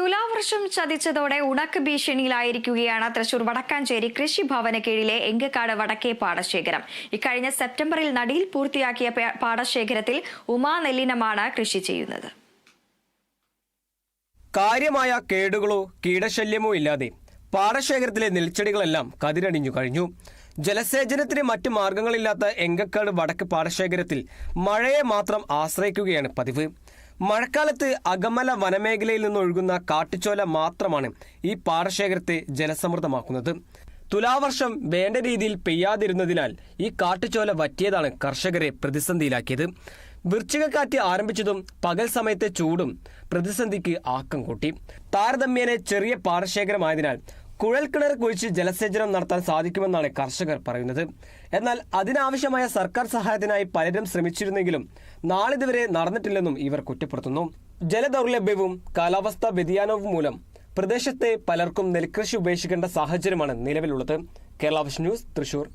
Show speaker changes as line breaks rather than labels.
തുലാവർഷം ചതിച്ചതോടെ ഉണക്ക് ഭീഷണിയിലായിരിക്കുകയാണ് തൃശൂർ വടക്കാഞ്ചേരി കൃഷിഭവന് കീഴിലെ എങ്കക്കാട് വടക്കേ പാടശേഖരം. ഇക്കഴിഞ്ഞ സെപ്റ്റംബറിൽ നടിയിൽ പൂർത്തിയാക്കിയ പാടശേഖരത്തിൽ ഉമാ നെല്ലിനമാണ് കൃഷി ചെയ്യുന്നത്.
കാര്യമായ കേടുകളോ കീടശല്യമോ ഇല്ലാതെ പാടശേഖരത്തിലെ നെൽച്ചെടികളെല്ലാം കതിരണിഞ്ഞു കഴിഞ്ഞു. ജലസേചനത്തിന് മറ്റു മാർഗങ്ങളില്ലാത്ത എങ്കക്കാട് വടക്ക് പാടശേഖരത്തിൽ മഴയെ മാത്രം ആശ്രയിക്കുകയാണ് പതിവ്. മഴക്കാലത്ത് അകമല വനമേഖലയിൽ നിന്നൊഴുകുന്ന കാട്ടുചോല മാത്രമാണ് ഈ പാടശേഖരത്തെ ജലസമൃദ്ധമാക്കുന്നത്. തുലാവർഷം വേണ്ട രീതിയിൽ പെയ്യാതിരുന്നതിനാൽ ഈ കാട്ടുചോല വറ്റിയതാണ് കർഷകരെ പ്രതിസന്ധിയിലാക്കിയത്. വൃശ്ചികക്കാറ്റ് ആരംഭിച്ചതും പകൽ സമയത്തെ ചൂടും പ്രതിസന്ധിക്ക് ആക്കം കൂട്ടി. താരതമ്യേന ചെറിയ പാടശേഖരമായതിനാൽ കുഴൽക്കിണർ കുഴിച്ച് ജലസേചനം നടത്താൻ സാധിക്കുമെന്നാണ് കർഷകർ പറയുന്നത്. എന്നാൽ അതിനാവശ്യമായ സർക്കാർ സഹായത്തിനായി പലരും ശ്രമിച്ചിരുന്നെങ്കിലും നാളിതുവരെ നടന്നിട്ടില്ലെന്നും ഇവർ കുറ്റപ്പെടുത്തുന്നു. ജലദൗർലഭ്യവും കാലാവസ്ഥാ വ്യതിയാനവും മൂലം പ്രദേശത്തെ പലർക്കും നെൽകൃഷി ഉപേക്ഷിക്കേണ്ട സാഹചര്യമാണ് നിലവിലുള്ളത്. കേരള വിഷ് ന്യൂസ് തൃശൂർ.